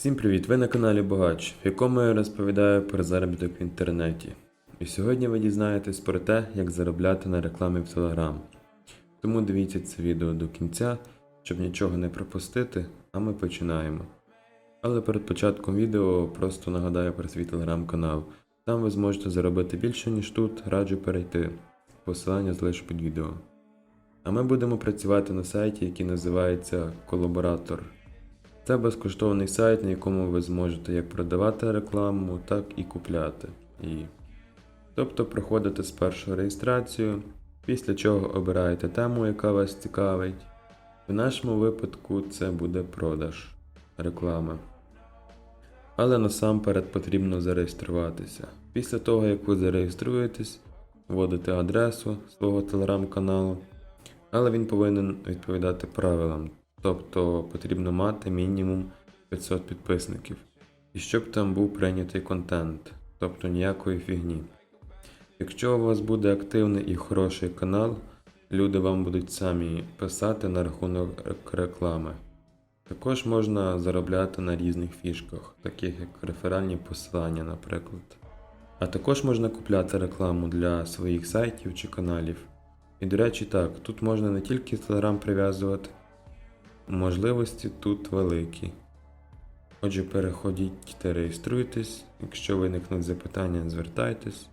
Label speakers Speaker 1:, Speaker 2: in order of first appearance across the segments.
Speaker 1: Всім привіт! Ви на каналі Богач, в якому я розповідаю про заробіток в інтернеті. І сьогодні ви дізнаєтесь про те, як заробляти на рекламі в Telegram. Тому дивіться це відео до кінця, щоб нічого не пропустити, а ми починаємо. Але перед початком відео просто нагадаю про свій телеграм-канал. Там ви зможете заробити більше, ніж тут, раджу перейти. Посилання залишу під відео. А ми будемо працювати на сайті, який називається Колаборатор. Це безкоштовний сайт, на якому ви зможете як продавати рекламу, так і купляти її. Тобто проходите спершу реєстрацію, після чого обираєте тему, яка вас цікавить. В нашому випадку це буде продаж реклами. Але насамперед потрібно зареєструватися. Після того, як ви зареєструєтесь, вводите адресу свого телеграм-каналу, але він повинен відповідати правилам. Тобто потрібно мати мінімум 500 підписників. І щоб там був прийнятий контент, тобто ніякої фігні. Якщо у вас буде активний і хороший канал, люди вам будуть самі писати на рахунок реклами. Також можна заробляти на різних фішках, таких як реферальні посилання, наприклад. А також можна купляти рекламу для своїх сайтів чи каналів. І до речі, так, тут можна не тільки Telegram прив'язувати, можливості тут великі. Отже, переходіть та реєструйтесь. Якщо виникнуть запитання, звертайтесь.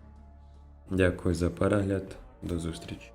Speaker 1: Дякую за перегляд. До зустрічі.